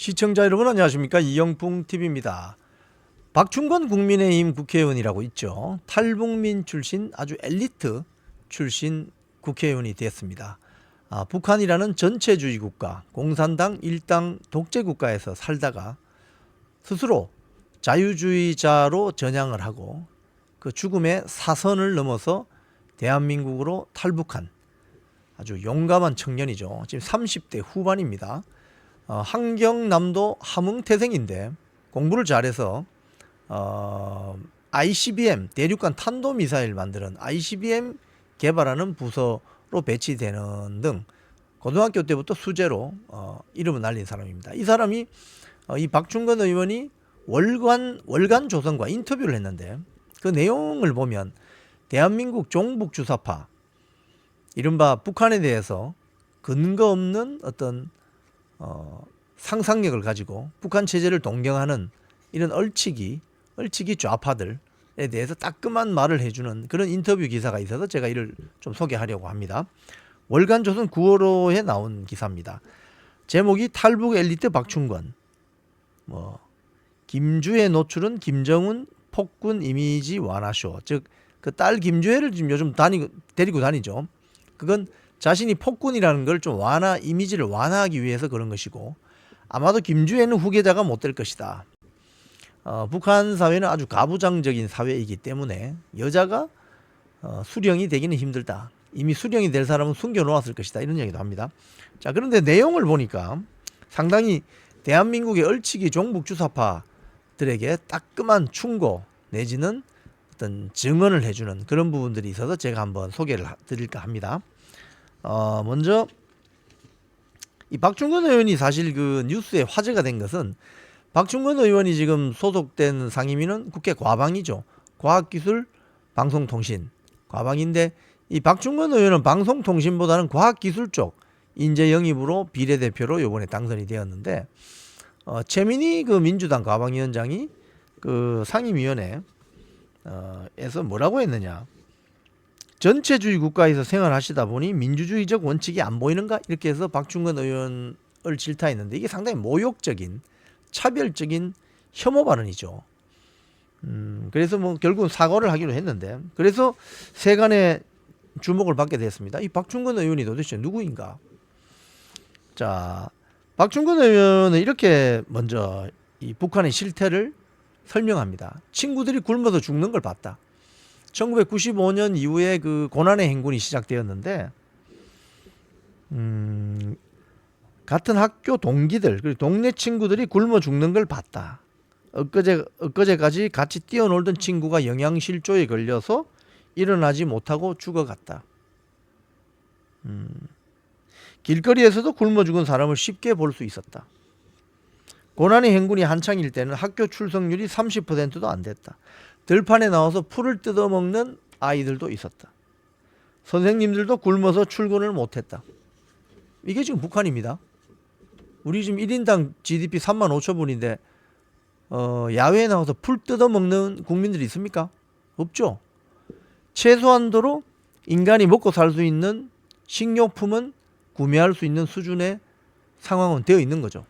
시청자 여러분 안녕하십니까 이영풍 TV입니다. 박충건 국민의힘 국회의원이라고 있죠. 탈북민 출신 아주 엘리트 출신 국회의원이 됐습니다. 아, 북한이라는 전체주의 국가, 공산당 일당 독재 국가에서 살다가 스스로 자유주의자로 전향을 하고 그 죽음의 사선을 넘어서 대한민국으로 탈북한 아주 용감한 청년이죠. 지금 30대 후반입니다. 어, 한경남도 함흥태생인데 공부를 잘해서 어, ICBM 대륙간 탄도 미사일 만드는 ICBM 개발하는 부서로 배치되는 등 고등학교 때부터 수재로 어, 이름을 날린 사람입니다. 이 사람이 어, 이 박충건 의원이 월간 월간 조선과 인터뷰를 했는데 그 내용을 보면 대한민국 종북 주사파 이른바 북한에 대해서 근거 없는 어떤 어, 상상력을 가지고 북한 체제를 동경하는 이런 얼치기, 얼치기 좌파들에 대해서 따끔한 말을 해주는 그런 인터뷰 기사가 있어서 제가 이를 좀 소개하려고 합니다. 월간 조선 9월호에 나온 기사입니다. 제목이 탈북 엘리트 박충건, 뭐 김주의 노출은 김정은 폭군 이미지 완화쇼, 즉 그 딸 김주혜를 지금 요즘 다니 데리고 다니죠. 그건 자신이 폭군이라는 걸 좀 완화 이미지를 완화하기 위해서 그런 것이고 아마도 김주혜는 후계자가 못 될 것이다. 어, 북한 사회는 아주 가부장적인 사회이기 때문에 여자가 어, 수령이 되기는 힘들다. 이미 수령이 될 사람은 숨겨놓았을 것이다. 이런 얘기도 합니다. 자 그런데 내용을 보니까 상당히 대한민국의 얼치기 종북 주사파들에게 따끔한 충고 내지는 어떤 증언을 해주는 그런 부분들이 있어서 제가 한번 소개를 하- 드릴까 합니다. 어, 먼저 이 박충건 의원이 사실 그 뉴스에 화제가 된 것은 박충건 의원이 지금 소속된 상임위는 국회 과방이죠. 과학기술 방송통신 과방인데 이 박충건 의원은 방송통신보다는 과학기술 쪽 인재 영입으로 비례대표로 이번에 당선이 되었는데 어, 최민희 그 민주당 과방위원장이 그 상임위원회 어, 에서 뭐라고 했느냐 전체주의 국가에서 생활하시다 보니 민주주의적 원칙이 안 보이는가 이렇게 해서 박충건 의원을 질타했는데 이게 상당히 모욕적인 차별적인 혐오 발언이죠. 음, 그래서 뭐 결국은 사과를 하기로 했는데 그래서 세간의 주목을 받게 됐습니다. 이 박충건 의원이 도대체 누구인가? 자, 박충건 의원은 이렇게 먼저 이 북한의 실태를 설명합니다. 친구들이 굶어서 죽는 걸 봤다. 1995년 이후에 그 고난의 행군이 시작되었는데 음, 같은 학교 동기들 그리고 동네 친구들이 굶어 죽는 걸 봤다. 엊그제 엊그제까지 같이 뛰어놀던 친구가 영양실조에 걸려서 일어나지 못하고 죽어갔다. 음, 길거리에서도 굶어 죽은 사람을 쉽게 볼 수 있었다. 고난의 행군이 한창일 때는 학교 출석률이 30%도 안 됐다. 들판에 나와서 풀을 뜯어먹는 아이들도 있었다. 선생님들도 굶어서 출근을 못했다. 이게 지금 북한입니다. 우리 지금 1인당 GDP 3만 5천 불인데 어, 야외에 나와서 풀 뜯어먹는 국민들이 있습니까? 없죠. 최소한도로 인간이 먹고 살 수 있는 식료품은 구매할 수 있는 수준의 상황은 되어 있는 거죠.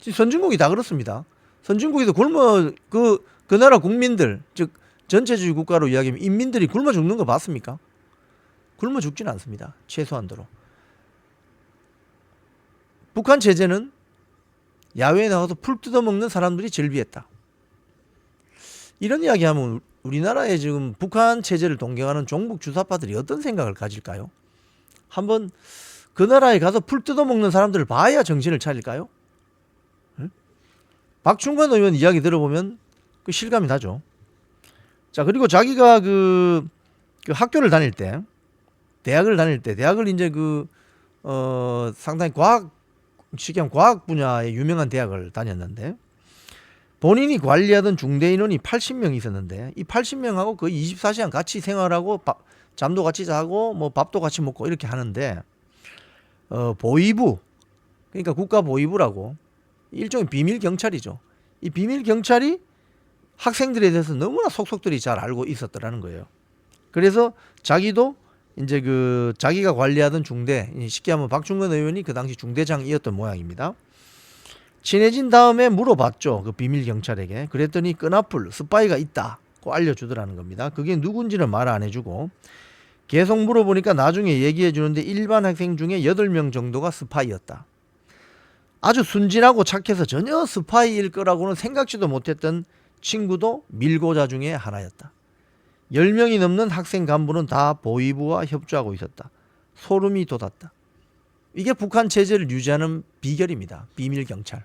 선진국이 다 그렇습니다. 선진국에서 굶어 그, 그 나라 국민들 즉 전체주의 국가로 이야기하면 인민들이 굶어 죽는 거 봤습니까? 굶어 죽지는 않습니다. 최소한도로. 북한 체제는 야외에 나가서 풀 뜯어먹는 사람들이 즐비했다. 이런 이야기하면 우리나라에 지금 북한 체제를 동경하는 종북 주사파들이 어떤 생각을 가질까요? 한번 그 나라에 가서 풀 뜯어먹는 사람들을 봐야 정신을 차릴까요? 응? 박충관 의원 이야기 들어보면 그 실감이 나죠. 자 그리고 자기가 그, 그 학교를 다닐 때 대학을 다닐 때 대학을 이제 그 어, 상당히 과학 시험 과학 분야의 유명한 대학을 다녔는데 본인이 관리하던 중대 인원이 80명 있었는데 이 80명하고 거의 24시간 같이 생활하고 밥, 잠도 같이 자고 뭐 밥도 같이 먹고 이렇게 하는데 어, 보위부 그러니까 국가 보위부라고 일종의 비밀 경찰이죠. 이 비밀 경찰이 학생들에 대해서 너무나 속속들이 잘 알고 있었더라는 거예요. 그래서 자기도 이제 그 자기가 관리하던 중대 쉽게 하면 박중근 의원이 그 당시 중대장이었던 모양입니다. 친해진 다음에 물어봤죠. 그 비밀 경찰에게. 그랬더니 끈앞을 스파이가 있다고 알려주더라는 겁니다. 그게 누군지는 말 안 해주고 계속 물어보니까 나중에 얘기해 주는데 일반 학생 중에 8명 정도가 스파이였다. 아주 순진하고 착해서 전혀 스파이일 거라고는 생각지도 못했던 친구도 밀고자 중에 하나였다. 10명이 넘는 학생 간부는 다 보위부와 협조하고 있었다. 소름이 돋았다. 이게 북한 체제를 유지하는 비결입니다. 비밀 경찰.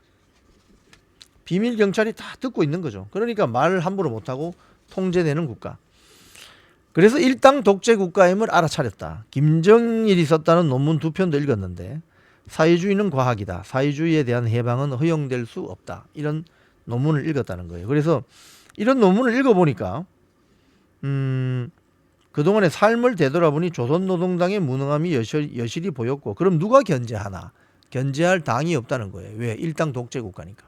비밀 경찰이 다 듣고 있는 거죠. 그러니까 말을 함부로 못하고 통제되는 국가. 그래서 일당 독재 국가임을 알아차렸다. 김정일이 썼다는 논문 두 편도 읽었는데 사회주의는 과학이다. 사회주의에 대한 해방은 허용될 수 없다. 이런 논문을 읽었다는 거예요. 그래서 이런 논문을 읽어보니까 음, 그동안의 삶을 되돌아보니 조선노동당의 무능함이 여실, 여실히 보였고 그럼 누가 견제하나? 견제할 당이 없다는 거예요. 왜? 일당 독재 국가니까.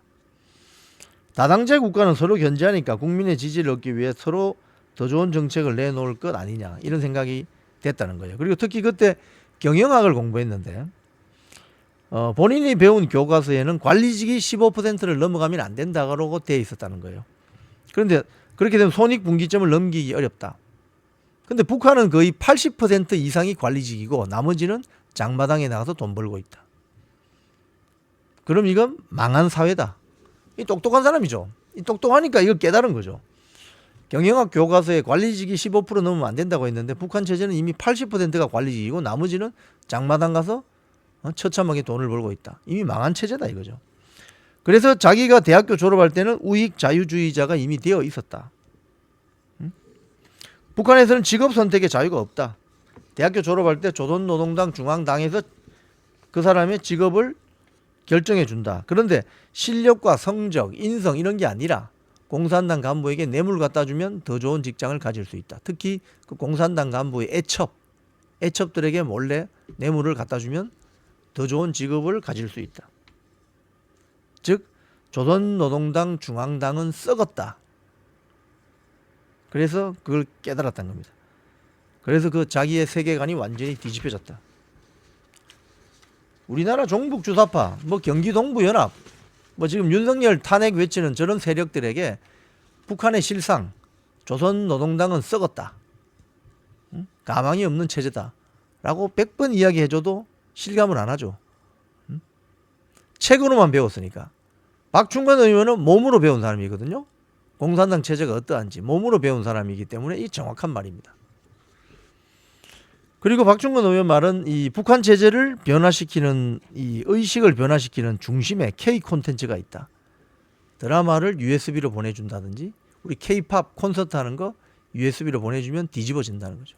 다당제 국가는 서로 견제하니까 국민의 지지를 얻기 위해 서로 더 좋은 정책을 내놓을 것 아니냐 이런 생각이 됐다는 거예요. 그리고 특히 그때 경영학을 공부했는데 어, 본인이 배운 교과서에는 관리직이 15%를 넘어가면 안 된다고 되어 있었다는 거예요. 그런데 그렇게 되면 손익분기점을 넘기기 어렵다. 근데 북한은 거의 80% 이상이 관리직이고 나머지는 장마당에 나가서 돈 벌고 있다. 그럼 이건 망한 사회다. 이 똑똑한 사람이죠. 이 똑똑하니까 이걸 깨달은 거죠. 경영학 교과서에 관리직이 15% 넘으면 안 된다고 했는데 북한 체제는 이미 80%가 관리직이고 나머지는 장마당 가서 어, 처참하게 돈을 벌고 있다. 이미 망한 체제다 이거죠. 그래서 자기가 대학교 졸업할 때는 우익 자유주의자가 이미 되어 있었다. 응? 북한에서는 직업 선택의 자유가 없다. 대학교 졸업할 때 조선노동당 중앙당에서 그 사람의 직업을 결정해 준다. 그런데 실력과 성적, 인성 이런 게 아니라 공산당 간부에게 뇌물 갖다 주면 더 좋은 직장을 가질 수 있다. 특히 그 공산당 간부의 애첩, 애첩들에게 몰래 뇌물을 갖다 주면 더 좋은 직업을 가질 수 있다. 즉 조선노동당 중앙당은 썩었다. 그래서 그걸 깨달았다는 겁니다. 그래서 그 자기의 세계관이 완전히 뒤집혀졌다. 우리나라 종북 주사파, 뭐 경기 동부 연합, 뭐 지금 윤석열 탄핵 외치는 저런 세력들에게 북한의 실상, 조선 노동당은 썩었다. 응? 가망이 없는 체제다. 라고 100번 이야기해줘도 실감을 안 하죠. 응? 책으로만 배웠으니까. 박충관 의원은 몸으로 배운 사람이거든요. 공산당 체제가 어떠한지 몸으로 배운 사람이기 때문에 이 정확한 말입니다. 그리고 박중근 의원 말은 이 북한 체제를 변화시키는 이 의식을 변화시키는 중심에 K 콘텐츠가 있다. 드라마를 USB로 보내준다든지 우리 K-팝 콘서트 하는 거 USB로 보내주면 뒤집어진다는 거죠.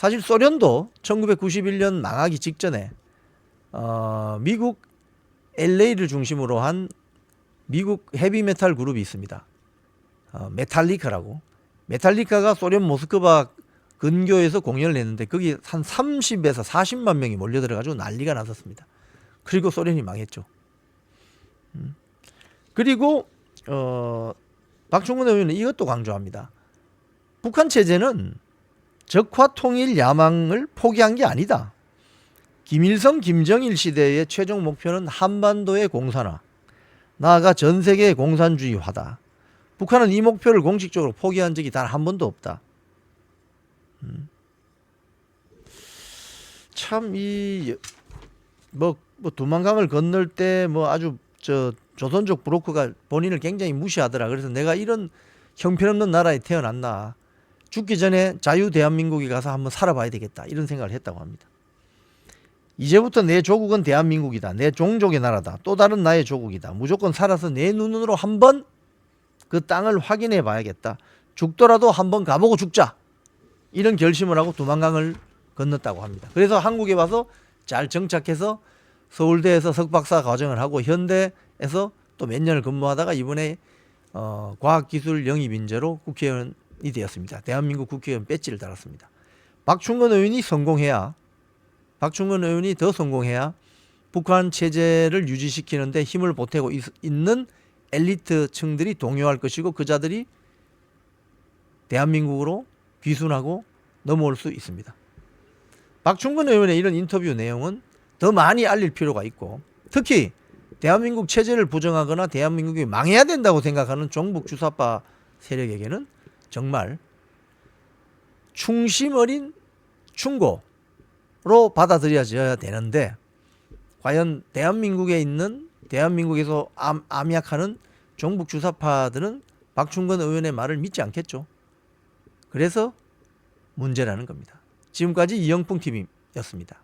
사실 소련도 1991년 망하기 직전에 어, 미국 LA를 중심으로 한 미국 헤비메탈 그룹이 있습니다. 어, 메탈리카라고. 메탈리카가 소련 모스크바 근교에서 공연을 했는데 거기 한 30에서 40만 명이 몰려들어가지고 난리가 났었습니다. 그리고 소련이 망했죠. 음. 그리고 어, 박충근 의원은 이것도 강조합니다. 북한 체제는 적화 통일 야망을 포기한 게 아니다. 김일성, 김정일 시대의 최종 목표는 한반도의 공산화, 나아가 전 세계의 공산주의화다. 북한은 이 목표를 공식적으로 포기한 적이 단 한 번도 없다. 참이 뭐 뭐 두만강을 건널 때 뭐 아주 저 조선족 브로커가 본인을 굉장히 무시하더라. 그래서 내가 이런 형편없는 나라에 태어났나 죽기 전에 자유 대한민국에 가서 한번 살아봐야 되겠다 이런 생각을 했다고 합니다. 이제부터 내 조국은 대한민국이다. 내 종족의 나라다. 또 다른 나의 조국이다. 무조건 살아서 내 눈으로 한번 그 땅을 확인해 봐야겠다. 죽더라도 한번 가보고 죽자. 이런 결심을 하고 두만강을 건넜다고 합니다. 그래서 한국에 와서 잘 정착해서 서울대에서 석박사 과정을 하고 현대에서 또 몇 년을 근무하다가 이번에 어, 과학기술 영입 인재로 국회의원 이 되었습니다. 대한민국 국회의원 배지를 달았습니다. 박충근 의원이 성공해야 박충근 의원이 더 성공해야 북한 체제를 유지시키는데 힘을 보태고 있, 있는 엘리트층들이 동요할 것이고 그 자들이 대한민국으로 귀순하고 넘어올 수 있습니다. 박충근 의원의 이런 인터뷰 내용은 더 많이 알릴 필요가 있고 특히 대한민국 체제를 부정하거나 대한민국이 망해야 된다고 생각하는 종북 주사파 세력에게는 정말 충심 어린 충고로 받아들여져야 되는데 과연 대한민국에 있는 대한민국에서 암, 암약하는 종북 주사파들은 박충건 의원의 말을 믿지 않겠죠. 그래서 문제라는 겁니다. 지금까지 이영풍 TV였습니다.